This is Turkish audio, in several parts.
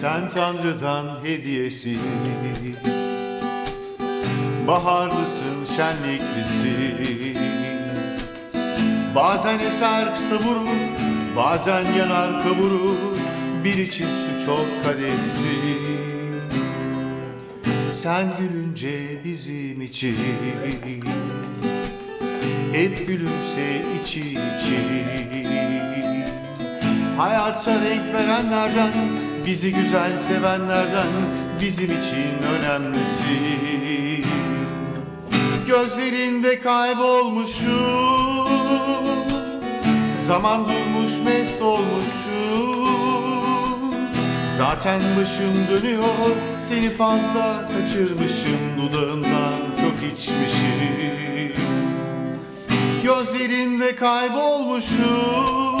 Sen Tanrı'dan hediyesi Baharlısın şenliklisin. Bazen eser savurur Bazen yanar kavurur. Bir için su çok kadersin. Sen gülünce bizim için. Hep gülümse içi içi Hayata renk verenlerden Bizi güzel sevenlerden Bizim için önemlisi. Gözlerinde kaybolmuşum Zaman durmuş mest olmuşum. Zaten başım dönüyor Seni fazla kaçırmışım. Dudağından çok içmişim. Gözlerinde kaybolmuşum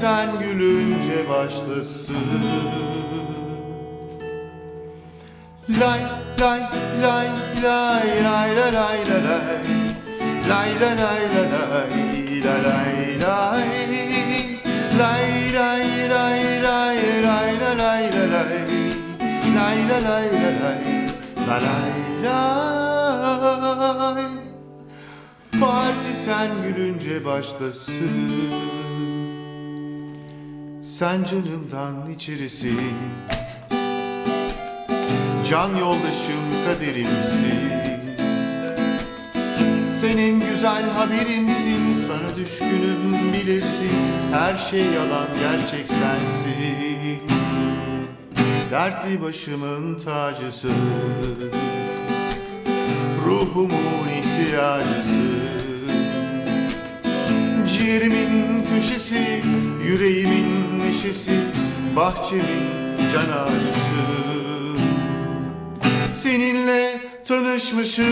sen gülünce başlasın Lay lay lay lay lay lay lay lay lay Lay lay lay lay lay lay lay lay Lay lay lay lay lay lay lay lay lay Lay lay lay Parti sen gülünce başlasın Sen canımdan içerisin. Can yoldaşım kaderimsin. Senin güzel haberimsin Sana düşkünüm bilirsin. Her şey yalan gerçek sensin. Dertli başımın tacısı. Ruhumun ihtiyacısı. Ciğerimin köşesi Yüreğimin neşesi Bahçemin can ağacısı Seninle tanışmışız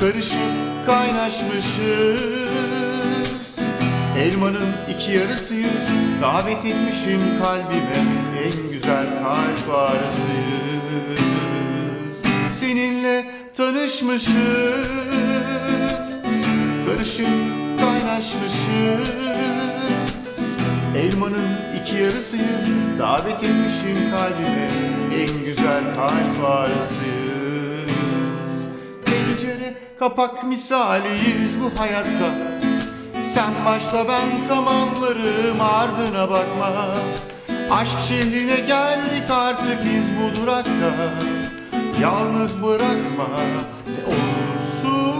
Karışıp kaynaşmışız. Elmanın iki yarısıyız Davet etmişim kalbime En güzel kalp ağrısıyız Seninle tanışmışız Karışıp kaynaşmışız Elmanın iki yarısıyız Davet etmişim kalbime. En güzel kalp ağrısıyız Tencere kapak misaliyiz bu hayatta. Sen başla ben tamamlarım ardına bakma. Aşk şehrine geldik artık biz bu durakta. Yalnız bırakma ne olursun.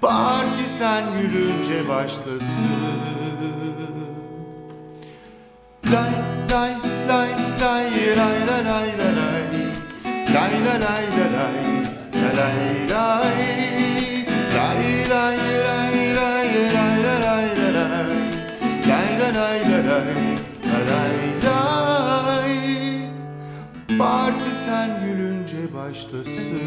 Parti sen gülünce başlasın lay Parti sen gülünce başlasın